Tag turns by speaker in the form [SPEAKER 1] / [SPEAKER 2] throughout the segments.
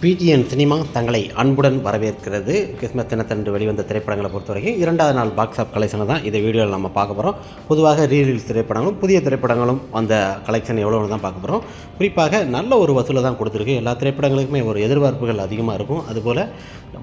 [SPEAKER 1] PTN cinema தங்களை அன்புடன் வரவேற்கிறது. கிறிஸ்மஸ் தினத்தன்று வெளிவந்த திரைப்படங்களை பொறுத்தவரைக்கும் இரண்டாவது நாள் பாக்ஸ் ஆஃப் கலெக்ஷனை தான் இந்த வீடியோவில் நம்ம பார்க்க போகிறோம் பொதுவாக ரீலீஸ் திரைப்படங்களும் புதிய திரைப்படங்களும் அந்த கலெக்ஷன் எவ்வளோன்னு தான் பார்க்க போகிறோம் குறிப்பாக நல்ல ஒரு வசூலை தான் கொடுத்துருக்கு. எல்லா திரைப்படங்களுக்குமே ஒரு எதிர்பார்ப்புகள் அதிகமாக இருக்கும். அதுபோல்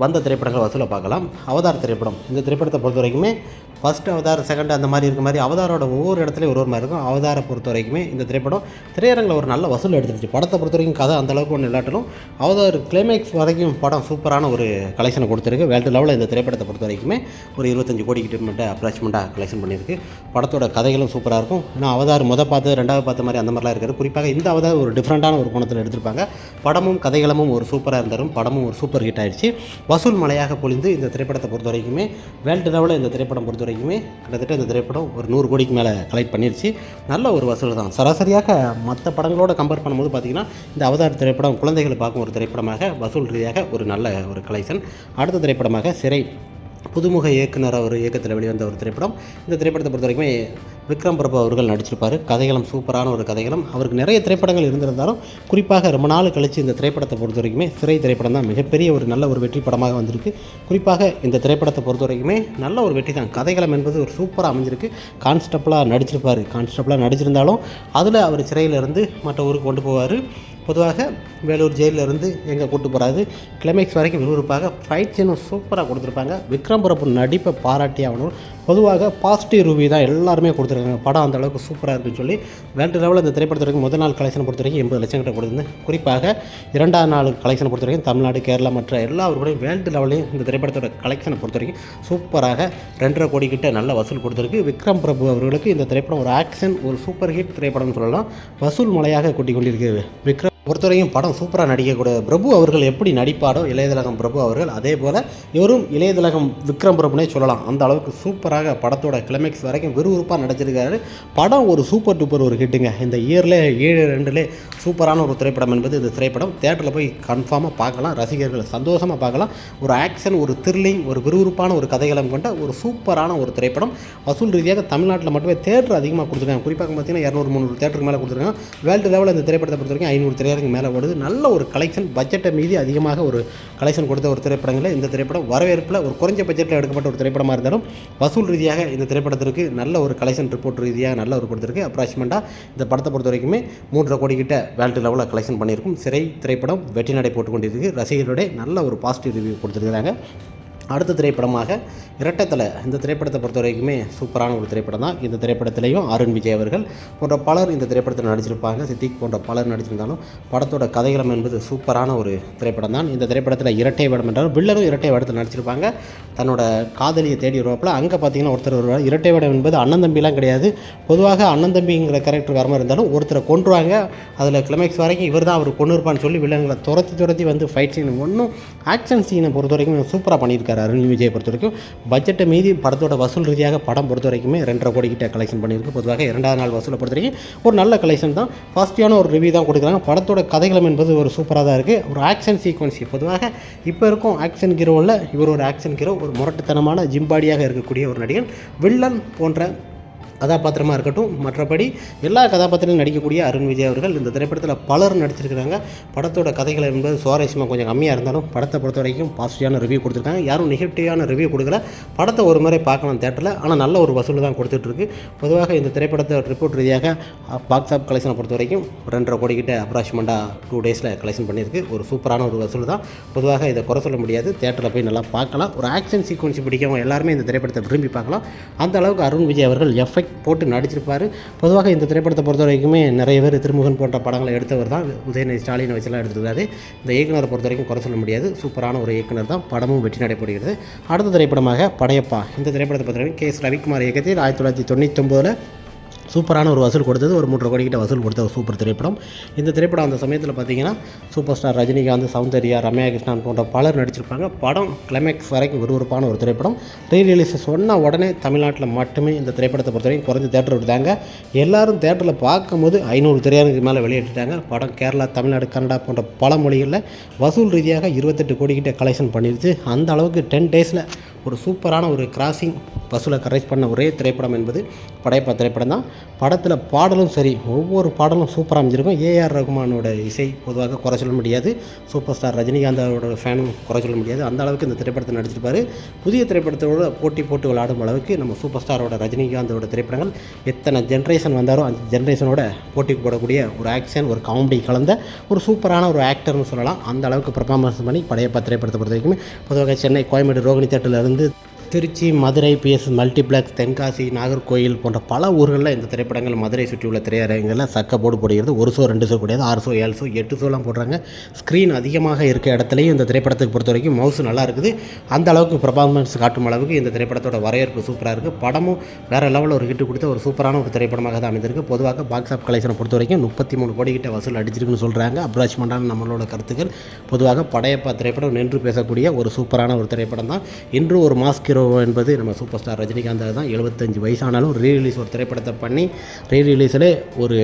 [SPEAKER 1] வந்த திரைப்படங்கள் வசூலை பார்க்கலாம். அவதார் திரைப்படம். இந்த திரைப்படத்தை பொறுத்த வரைக்குமே ஃபஸ்ட் அவதார் செகண்ட் அந்த மாதிரி இருக்க மாதிரி அவதாரோட ஒவ்வொரு இடத்துலையும் ஒரு ஒரு மாதிரி இருக்கும். அவதாரை பொறுத்த வரைக்குமே இந்த திரைப்படம் திரையரங்கில் ஒரு நல்ல வசூல் எடுத்துருச்சு. படத்தை பொறுத்த வரைக்கும் கதை அந்தளவுக்கு ஒன்று இல்லாட்டிலும் அவதார் கிளைமேக்ஸ் வரைக்கும் படம் சூப்பரான ஒரு கலெக்ஷனை கொடுத்துருக்கு. வேல்டு லெவலில் இந்த திரைப்படத்தை பொறுத்த வரைக்குமே ஒரு இருபத்தஞ்சு கோடி கிட்ட அப்ராச்மெண்ட்டாக கலெக்ஷன் பண்ணியிருக்கு. படத்தோட கதைகளும் சூப்பராக இருக்கும். ஏன்னா அவதார் முத பார்த்து ரெண்டாவது பார்த்த மாதிரி அந்த மாதிரிலாம் இருக்காது. குறிப்பாக இந்த அவதார் ஒரு டிஃப்ரெண்ட்டான ஒரு கோணத்தில் எடுத்திருப்பாங்க. படமும் கதைகளமும் ஒரு சூப்பராக இருந்தாலும் படமும் ஒரு சூப்பர் ஹிட் ஆயிடுச்சு. வசூல் மலையாக பொழிந்து இந்த திரைப்படத்தை பொறுத்த வரைக்குமே வேர்ல்டு லெவலில் இந்த திரைப்படம் பொறுத்த வரைக்குமே கிட்டத்தட்ட இந்த திரைப்படம் ஒரு நூறு கோடிக்கு மேலே கலெக்ட் பண்ணிருச்சு. நல்ல ஒரு வசூல் தான். சராசரியாக மற்ற படங்களோட கம்பேர் பண்ணும்போது பார்த்திங்கன்னா இந்த அவதார் திரைப்படம் குழந்தைகளை பார்க்கும் ஒரு திரைப்படமாக வசூல் ரீதியாக ஒரு நல்ல ஒரு கலெக்ஷன் அடுத்த திரைப்படமாக சிறை. புதுமுக இயக்குனர் அவர் இயக்கத்தில் வெளிவந்த ஒரு திரைப்படம். இந்த திரைப்படத்தை பொறுத்த வரைக்குமே விக்ரம் பிரபு அவர்கள் நடிச்சிருப்பார். கதைகளும் சூப்பரான ஒரு கதைகளும். அவருக்கு நிறைய திரைப்படங்கள் இருந்திருந்தாலும் குறிப்பாக ரொம்ப நாள் கழித்து இந்த திரைப்படத்தை பொறுத்த வரைக்குமே சிறை திரைப்படம் தான் மிகப்பெரிய ஒரு நல்ல ஒரு வெற்றி படமாக வந்திருக்கு. குறிப்பாக இந்த திரைப்படத்தை பொறுத்த வரைக்குமே நல்ல ஒரு வெற்றி தான். கதைகளம் என்பது ஒரு சூப்பராக அமைஞ்சிருக்கு. கான்ஸ்டபிளாக நடிச்சிருப்பார். கான்ஸ்டபிளாக நடிச்சிருந்தாலும் அதில் அவர் சிறையிலிருந்து மற்ற ஊருக்கு கொண்டு போவார். பொதுவாக வேலூர் ஜெயிலில் இருந்து எங்கே கூட்டு போகிறாரு கிளைமேக்ஸ் வரைக்கும் விறுவிறுப்பாக ஃபைட் சீனும் சூப்பராக கொடுத்துருப்பாங்க. விக்ரம் பிரபு நடிப்பை பாராட்டி ஆகணும் பொதுவாக பாசிட்டிவ் ரிவ்யூ தான் எல்லாருமே கொடுத்துருக்காங்க. படம் அந்த அளவுக்கு சூப்பராக இருக்குன்னு சொல்லி. வேர்ல்டு லெவலில் இந்த திரைப்படத்திற்கு வரைக்கும் முதல் நாள் கலெக்ஷன் பொறுத்த வரைக்கும் எண்பது லட்சம் கிட்ட கொடுத்துருந்தேன். குறிப்பாக இரண்டாம் நாள் கலெக்ஷனை பொறுத்த வரைக்கும் தமிழ்நாடு கேரளா மற்ற எல்லா ஊர்களையும் வேர்ல்டு லெவலையும் இந்த திரைப்படத்தோட கலெக்ஷனை பொறுத்த வரைக்கும் சூப்பராக ரெண்டரை கோடி கிட்ட நல்ல வசூல் கொடுத்துருக்கு. விக்ரம் பிரபு அவர்களுக்கு இந்த திரைப்படம் ஒரு ஆக்ஷன் ஒரு சூப்பர் ஹிட் திரைப்படம்னு சொல்லலாம். வசூல் மலையாக கூட்டிக் கொண்டிருக்கிறது. விக்ரம் பொறுத்தவரையும் படம் சூப்பராக நடிக்கக்கூடிய பிரபு அவர்கள் எப்படி நடிப்பாரோ இளையதிலகம் பிரபு அவர்கள் அதே போல் இவரும் இளையதிலகம் விக்ரம் பிரபுனே சொல்லலாம். அந்த அளவுக்கு சூப்பராக படத்தோட கிளைமேக்ஸ் வரைக்கும் விறுவிறுப்பாக நடிச்சிருக்காரு. படம் ஒரு சூப்பர் டூப்பர் ஒரு ஹிட்டுங்க இந்த இயரில் ஏழு ரெண்டுலே சூப்பரான ஒரு திரைப்படம் என்பது இந்த திரைப்படம். தேட்டரில் போய் கன்ஃபார்மாக பார்க்கலாம். ரசிகர்கள் சந்தோஷமாக பார்க்கலாம். ஒரு ஆக்ஷன் ஒரு த்ரில்லிங் ஒரு விறுவிறுப்பான ஒரு கதைகளம் கொண்ட ஒரு சூப்பரான ஒரு திரைப்படம். வசூல் ரீதியாக தமிழ்நாட்டில் மட்டுமே தேட்டர் அதிகமாக கொடுத்துருக்காங்க. குறிப்பாக பார்த்தீங்கன்னா இரநூறு முந்நூறு தேட்டருக்கு மேலே கொடுத்துருக்காங்க. வேர்ல்டு லெவலில் இந்த திரைப்படத்தை பொறுத்த வரைக்கும் ஐநூறு திரையரங்கு மேலே ஓடுது. நல்ல ஒரு கலெக்ஷன் பட்ஜெட்டை மீதி அதிகமாக ஒரு கலெக்ஷன் கொடுத்த ஒரு திரைப்படங்களில் இந்த திரைப்படம் வரவேற்பில் ஒரு குறைஞ்ச பட்ஜெட்டில் எடுக்கப்பட்ட ஒரு திரைப்படமாக இருந்தாலும் வசூல் ரீதியாக இந்த திரைப்படத்திற்கு நல்ல ஒரு கலெக்ஷன் ரிப்போர்ட் ரீதியாக நல்ல ஒரு கொடுத்துருக்கு. அப்ராக்சிமெண்ட்டாக இந்த படத்தை பொறுத்த வரைக்குமே மூன்றரை கோடி கிட்ட வேர்ல்டு லெவலில் கலெக்ஷன் பண்ணியிருக்கும். சிறை திரைப்படம் வெற்றி நடை போட்டு கொண்டிருக்கு. ரசிகர்களுடைய நல்ல ஒரு பாசிட்டிவ் ரிவ்யூ கொடுத்துருக்குறாங்க. அடுத்த திரைப்படமாக இரட்டைத்தலை இந்த திரைப்படத்தை பொறுத்த வரைக்குமே சூப்பரான ஒரு திரைப்படம் தான். இந்த திரைப்படத்திலையும் அருண் விஜய் அவர்கள் போன்ற பலர் இந்த திரைப்படத்தில் நடிச்சிருப்பாங்க. சித்திக் போன்ற பலர் நடிச்சிருந்தாலும் படத்தோட கதைகளம் என்பது சூப்பரான ஒரு திரைப்படம் தான். இந்த திரைப்படத்தில் இரட்டை வேடம் என்றாலும் வில்லரும் இரட்டை வேடத்தில் நடிச்சிருப்பாங்க. தன்னோட காதலியை தேடி வருவாப்பில். அங்கே பார்த்தீங்கன்னா ஒருத்தர் வருவார். இரட்டை வேடம் என்பது அண்ணன் தம்பிலாம் கிடையாது. பொதுவாக அண்ணன் தம்பிங்கிற கேரக்டர் வரமா இருந்தாலும் ஒருத்தரை கொன்றுவாங்க. அதில் கிளைமேக்ஸ் வரைக்கும் இவர் தான் அவர் கொண்டு இருப்பான்னு சொல்லி வில்லன்களை துரத்தி துரத்தி வந்து ஃபைட் சீன் ஒன்றும் ஆக்ஷன் சீனை பொறுத்த வரைக்கும் சூப்பராக பண்ணியிருக்காரு. அருண் விஜய் பொறுத்த வரைக்கும். பட்ஜெட்டை மீதி படத்தோட வசூல் ரீதியாக படம் பொறுத்த வரைக்குமே ரெண்டரை கோடி கிட்ட கலெக்ஷன் பண்ணியிருக்கு. பொதுவாக இரண்டாவது நாள் வசூலை பொறுத்த வரைக்கும் ஒரு நல்ல கலெக்ஷன் தான். பாசிட்டிவான ஒரு ரிவ்யூ தான் கொடுக்குறாங்க. படத்தோட கதைகளம் என்பது ஒரு சூப்பராக தான் இருக்குது ஒரு ஆக்ஷன் சீக்வன்ஸ் பொதுவாக இப்போ இருக்கும் ஆக்ஷன் ஹீரோவில் இவர் ஒரு ஆக்ஷன் ஹீரோ ஒரு முரட்டுத்தனமான ஜிம்பாடியாக இருக்கக்கூடிய ஒரு நடிகன் வில்லன் போன்ற கதாபாத்திரமாக இருக்கட்டும் மற்றபடி எல்லா கதாபாத்திரங்களும் நடிக்கக்கூடிய அருண் விஜய் அவர்கள் இந்த திரைப்படத்தில் பலரும் நடிச்சிருக்கிறாங்க. படத்தோட கதைகள் என்பது சுவாரஸ்யமாக கொஞ்சம் கம்மியாக இருந்தாலும் படத்தை பொறுத்த வரைக்கும் பாசிட்டிவான ரிவ்யூ கொடுத்துருக்காங்க. யாரும் நெகட்டிவான ரிவ்யூ கொடுக்கல. படத்தை ஒரு முறை பார்க்கலாம் தேட்டரில் ஆனால் நல்ல ஒரு வசூல் தான் கொடுத்துட்ருக்கு. பொதுவாக இந்த திரைப்படத்தை ரிப்போர்ட் ரீதியாக பாக்ஸ் ஆஃப் கலெக்ஷனை பொறுத்த வரைக்கும் ரெண்டரை கோடி கிட்ட அப்ராக்சிமெண்ட்டாக டூ டேஸில் கலெக்ஷன் பண்ணியிருக்கு. ஒரு சூப்பரான ஒரு வசூல் தான். பொதுவாக இதை குறை சொல்ல முடியாது. தேட்டரில் போய் நல்லா பார்க்கலாம். ஒரு ஆக்ஷன் சீக்வன்ஸ் பிடிக்கவங்க எல்லாருமே இந்த திரைப்படத்தை விரும்பி பார்க்கலாம். அந்த அளவுக்கு அருண் விஜய் அவர்கள் எஃபெக்ட் போட்டு நடிச்சிருப்பார். பொதுவாக இந்த திரைப்படத்தை பொறுத்த வரைக்குமே நிறைய பேர் திருமுகன் போன்ற படங்களை எடுத்தவர் தான். உதயநிதி ஸ்டாலினை வச்செல்லாம் எடுத்துருக்காரு. இந்த இயக்குனரை பொறுத்த வரைக்கும் குறை சொல்ல முடியாது. சூப்பரான ஒரு இயக்குனர் தான். படமும் வெற்றி நடைபெறுகிறது அடுத்த திரைப்படமாக படையப்பா. இந்த திரைப்படத்தை பொறுத்த வரைக்கும் கே எஸ் ரவிக்குமார் இயக்கத்தில் ஆயிரத்தி தொள்ளாயிரத்தி தொண்ணூற்றி ஒம்பதில் சூப்பரான ஒரு வசூல் கொடுத்தது. ஒரு மூன்று கோடிக்கிட்ட வசூல் கொடுத்த ஒரு சூப்பர் திரைப்படம். இந்த திரைப்படம் அந்த சமயத்தில் பார்த்தீங்கன்னா சூப்பர் ஸ்டார் ரஜினிகாந்த் சௌந்தர்யா ரம்யா கிருஷ்ணன் போன்ற பலர் நடிச்சிருப்பாங்க. படம் கிளைமேக்ஸ் வரைக்கும் விறுவிறுப்பான ஒரு திரைப்படம். ரீ ரிலீஸ் சொன்ன உடனே தமிழ்நாட்டில் மட்டுமே இந்த திரைப்படத்தை பொறுத்த வரைக்கும் குறைஞ்ச தேட்டர் விட்டாங்க எல்லாரும் தேட்டரில் பார்க்கும்போது ஐநூறு திரையரங்குக்கு மேலே வெளியிட்டுட்டாங்க படம் கேரளா தமிழ்நாடு கன்னடா போன்ற பல மொழிகளில் வசூல் ரீதியாக இருபத்தெட்டு கோடிக்கிட்ட கலெக்ஷன் பண்ணிடுச்சு அந்த அளவுக்கு டென் டேஸில் ஒரு சூப்பரான ஒரு கிராசிங் வசூலை கரெக்ட் பண்ண ஒரே திரைப்படம் என்பது படையப்பா திரைப்படம் தான். படத்தில் பாடலும் சரி ஒவ்வொரு பாடலும் சூப்பராக அமைஞ்சிருக்கும். ஏஆர் ரகுமானோட இசை பொதுவாக குறை சொல்ல முடியாது. சூப்பர் ஸ்டார் ரஜினிகாந்தோட ஃபேனும் குறை சொல்ல முடியாது. அந்த அளவுக்கு இந்த திரைப்படத்தை நடிச்சிருப்பாரு. புதிய திரைப்படத்தோட போட்டி போட்டு விளையாடும் அளவுக்கு நம்ம சூப்பர் ஸ்டாரோட ரஜினிகாந்தோட திரைப்படங்கள் எத்தனை ஜென்ரேஷன் வந்தாரோ அந்த ஜென்ரேஷனோட போட்டிக்கு போடக்கூடிய ஒரு ஆக்ஷன் ஒரு காமெடி கலந்த ஒரு சூப்பரான ஒரு ஆக்டர்னு சொல்லலாம். அந்த அளவுக்கு பர்ஃபார்மன்ஸ் பண்ணி படையப்பா திரைப்படத்தை பொறுத்த வரைக்கும் பொதுவாக சென்னை கோயம்பேடு ரோகிணி தேட்டர்லேருந்து திருச்சி மதுரை பிஎஸ் மல்டிப்ளெக்ஸ் தென்காசி நாகர்கோயில் போன்ற பல ஊர்களில் இந்த திரைப்படங்கள் மதுரை சுற்றியுள்ள திரையரங்குகளில் சக்க போர்டு போடுகிறது. ஒரு ஷோ ரெண்டு ஷோ கிடையாது. ஆறு ஷோ ஏழு ஷோ எட்டு ஷோலாம் போடுறாங்க. ஸ்க்ரீன் அதிகமாக இருக்க இடத்துலையும் இந்த திரைப்படத்துக்கு பொறுத்த வரைக்கும் மவுஸ் நல்லா இருக்குது. அந்த அளவுக்கு பர்ஃபார்மன்ஸ் காட்டும் அளவுக்கு இந்த திரைப்படத்தோட வரவேற்பு சூப்பராக இருக்குது படமும் வேறு லெவலில் ஒரு ஹிட்டு கொடுத்த ஒரு சூப்பரான ஒரு திரைப்படமாக தான் அமைந்திருக்கு. பொதுவாக பாக்ஸ் ஆஃப் கலெக்ஷனை பொறுத்த வரைக்கும் முப்பத்தி மூணு கோடி கிட்ட வசூல் அடிச்சிருக்குன்னு சொல்கிறாங்க அப்ராச்மெண்ட்டான நம்மளோட கருத்துக்கள். பொதுவாக படையப்பா திரைப்படம் நின்று பேசக்கூடிய ஒரு சூப்பரான ஒரு திரைப்படம் தான். இன்று ஒரு மாஸ்க் ஹீரோ என்பது நம்ம சூப்பர் ஸ்டார் ரஜினிகாந்த் தான் எழுபத்தஞ்சு வயசானாலும் ரீ ரிலீஸ் ஒரு திரைப்படத்தை பண்ணி ரீரிலீஸில் ஒரு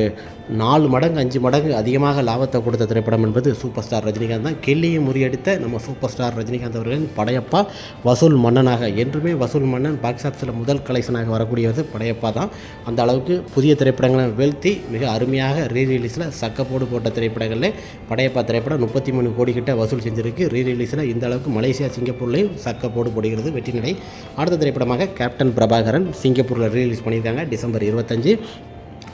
[SPEAKER 1] நாலு மடங்கு அஞ்சு மடங்கு அதிகமாக லாபத்தை கொடுத்த திரைப்படம் என்பது சூப்பர் ஸ்டார் ரஜினிகாந்த் தான். கெல்லியை முறியடித்த நம்ம சூப்பர் ஸ்டார் ரஜினிகாந்த் அவர்களின் படையப்பா வசூல் மன்னனாக என்றுமே வசூல் மன்னன் பாக்ஸ் ஆஃபீஸில் முதல் கலெக்ஷனாக வரக்கூடியது படையப்பா தான். அந்த அளவுக்கு புதிய திரைப்படங்களை வீழ்த்தி மிக அருமையாக ரீ ரிலீஸில் சக்கப்போடு போட்ட திரைப்படங்களில் படையப்பா திரைப்படம் முப்பத்தி மூணு கோடி கிட்ட வசூல் செஞ்சிருக்கு. ரீ ரிலீஸில் இந்த அளவுக்கு மலேசியா சிங்கப்பூர்லேயும் சக்கப்போடு போடுகிறது வெற்றி நடை அடுத்த திரைப்படமாக கேப்டன் பிரபாகரன் சிங்கப்பூரில் ரிலீஸ் பண்ணியிருக்காங்க டிசம்பர் இருபத்தஞ்சு.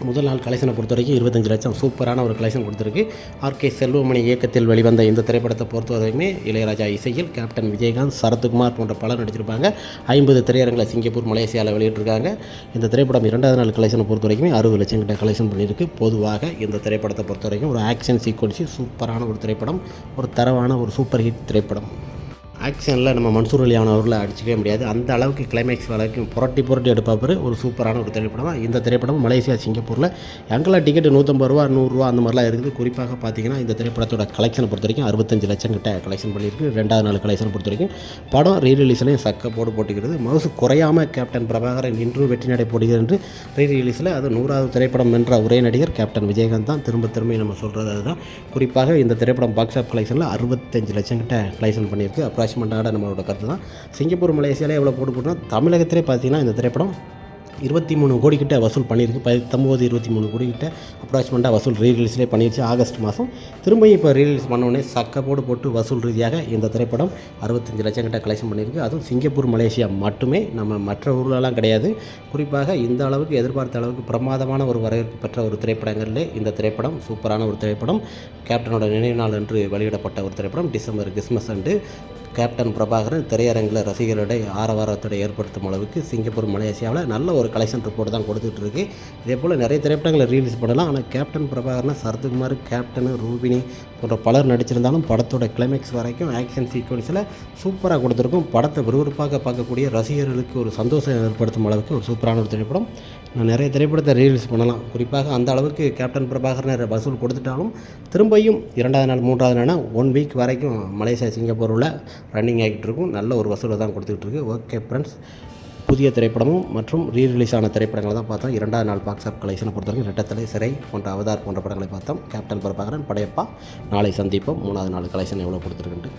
[SPEAKER 1] முதல் நாள் கலெக்ஷனை பொறுத்த வரைக்கும் இருபத்தஞ்சு லட்சம். சூப்பரான ஒரு கலெக்ஷன் கொடுத்துருக்கு. ஆர்கே செல்வமணி இயக்கத்தில் வெளிவந்த இந்த திரைப்படத்தை பொறுத்த வரைக்குமே இளையராஜா இசையில் கேப்டன் விஜயகாந்த் சரத்குமார் போன்ற பலர் நடிச்சிருப்பாங்க. ஐம்பது திரையரங்களை சிங்கப்பூர் மலேசியாவில் வெளியிட்டிருக்காங்க. இந்த திரைப்படம் இரண்டாவது நாள் கலெக்ஷனை பொறுத்த வரைக்குமே அறுபது லட்சம் கிட்ட கலெக்ஷன் பண்ணியிருக்கு. பொதுவாக இந்த திரைப்படத்தை பொறுத்த வரைக்கும் ஒரு ஆக்ஷன் சீக்வன்ஸி சூப்பரான ஒரு திரைப்படம் ஒரு தரவான ஒரு சூப்பர் ஹிட் திரைப்படம். ஆக்ஷனில் நம்ம மன்சூர் அலியான் அவர்களை அடிச்சிக்கவே முடியாது. அந்த அளவுக்கு கிளைமேக்ஸ் வரைக்கும் புரட்டி புரட்டி எடுப்பார். ஒரு சூப்பரான ஒரு திரைப்படம். தான் இந்த திரைப்படம் மலேசியா சிங்கப்பூரில். எங்கெல்லாம் டிக்கெட் நூற்றம்பது ரூபா நூறுரூவா அந்த மாதிரிலாம் இருக்குது. குறிப்பாக பார்த்தீங்கன்னா இந்த திரைப்படத்தோட கலெக்ஷனை பொறுத்த வரைக்கும் அறுபத்தஞ்சு லட்சம் கிட்ட கலெக்ஷன் பண்ணியிருக்கு. ரெண்டாவது நாள் கலெக்ஷன் பொறுத்த வரைக்கும் படம் ரீ ரிலீஸ்லையும் சக்க போடு போட்டுக்கிறது. மவுசு குறையாமல் கேப்டன் பிரபாகரன் இன்று வெற்றி நடை போடுகிறது என்று ரீ ரிலீஸில் அது நூறாவது திரைப்படம் என்ற ஒரே நடிகர் கேப்டன் விஜயகாந்த் தான். திரும்ப திரும்ப நம்ம சொல்கிறது அதுதான். குறிப்பாக இந்த திரைப்படம் பாக்ஸ் ஆஃப் கலெக்ஷனில் அறுபத்தஞ்சு லட்சம் கிட்ட கலெக்ஷன் பண்ணியிருக்கு. அப்புறம் அப்ராக்சிமெண்ட்டாக நம்மளோட கருத்து தான். சிங்கப்பூர் மலேசியாவில் எவ்வளோ போட்டு போட்டுனா தமிழகத்திலே பார்த்தீங்கன்னா இந்த திரைப்படம் இருபத்தி மூணு கோடி கிட்ட வசூல் பண்ணியிருக்கு. பத்தொம்போது இருபத்தி மூணு கோடி கிட்ட அப்ராக்சிமெண்ட்டாக வசூல் ரீரிலீஸ்லேயே பண்ணிடுச்சு ஆகஸ்ட் மாதம். திரும்பியும் இப்போ ரீரிலீஸ் பண்ணோடனே சக்கப்போடு போட்டு வசூல் ரீதியாக இந்த திரைப்படம் அறுபத்தஞ்சு லட்சம் கிட்ட கலெக்ஷன் பண்ணியிருக்கு. அதுவும் சிங்கப்பூர் மலேசியா மட்டுமே நம்ம மற்ற ஊர்லலாம் கிடையாது. குறிப்பாக இந்த அளவுக்கு எதிர்பார்த்த அளவுக்கு பிரமாதமான ஒரு வரவேற்பு பெற்ற ஒரு திரைப்படங்களிலே இந்த திரைப்படம் சூப்பரான ஒரு திரைப்படம். கேப்டனோட நினைவு நாள் என்று வெளியிடப்பட்ட ஒரு திரைப்படம். டிசம்பர் கிறிஸ்மஸ் அன்று கேப்டன் பிரபாகரன் திரையரங்கில் ரசிகர்களிடையே ஆரவாரத்தோடு ஏற்படுத்தும் அளவுக்கு சிங்கப்பூர் மலேசியாவில் நல்ல ஒரு கலெக்ஷன் ரிப்போர்ட் தான் கொடுத்துட்டு இருக்கு. இதே போல் நிறைய திரைப்படங்களை ரிலீஸ் பண்ணலாம். ஆனால் கேப்டன் பிரபாகரன் சரத்குமார் கேப்டன் ரூபினி போன்ற பலர் நடிச்சிருந்தாலும் படத்தோட கிளைமேக்ஸ் வரைக்கும் ஆக்ஷன் சீக்வன்ஸில் சூப்பராக கொடுத்துருக்கும். படத்தை விறுவிறுப்பாக பார்க்கக்கூடிய ரசிகர்களுக்கு ஒரு சந்தோஷம் ஏற்படுத்தும் அளவுக்கு ஒரு சூப்பரான ஒரு திரைப்படம். நான் நிறைய திரைப்படத்தை ரீலீஸ் பண்ணலாம். குறிப்பாக அந்த அளவுக்கு கேப்டன் பிரபாகரன் வசூல் கொடுத்துட்டாலும் திரும்பியும் இரண்டாவது நாள் மூன்றாவது நாள் ஒன் வீக் வரைக்கும் மலேசியா சிங்கப்பூரில் ரன்னிங் ஆகிட்டு இருக்கும். நல்ல ஒரு வசூலை தான் கொடுத்துக்கிட்டு இருக்கு. ஓகே ஃப்ரெண்ட்ஸ் புதிய திரைப்படமும் மற்றும் ரீ ரிலீஸ் ஆன திரைப்படங்களை தான் பார்த்தோம். இரண்டாவது நாள் பாக்ஸ் ஆஃப் கலெக்ஷனை பொறுத்தவரைக்கும் ரெட்டத்தலை சிறை போன்ற அவதார் போன்ற படங்களை பார்த்தோம். கேப்டன் பிரபாகரன் படையப்பா. நாளை சந்திப்போம். மூணாவது நாள் கலெக்ஷன் எவ்வளோ கொடுத்துருக்குன்ட்டு.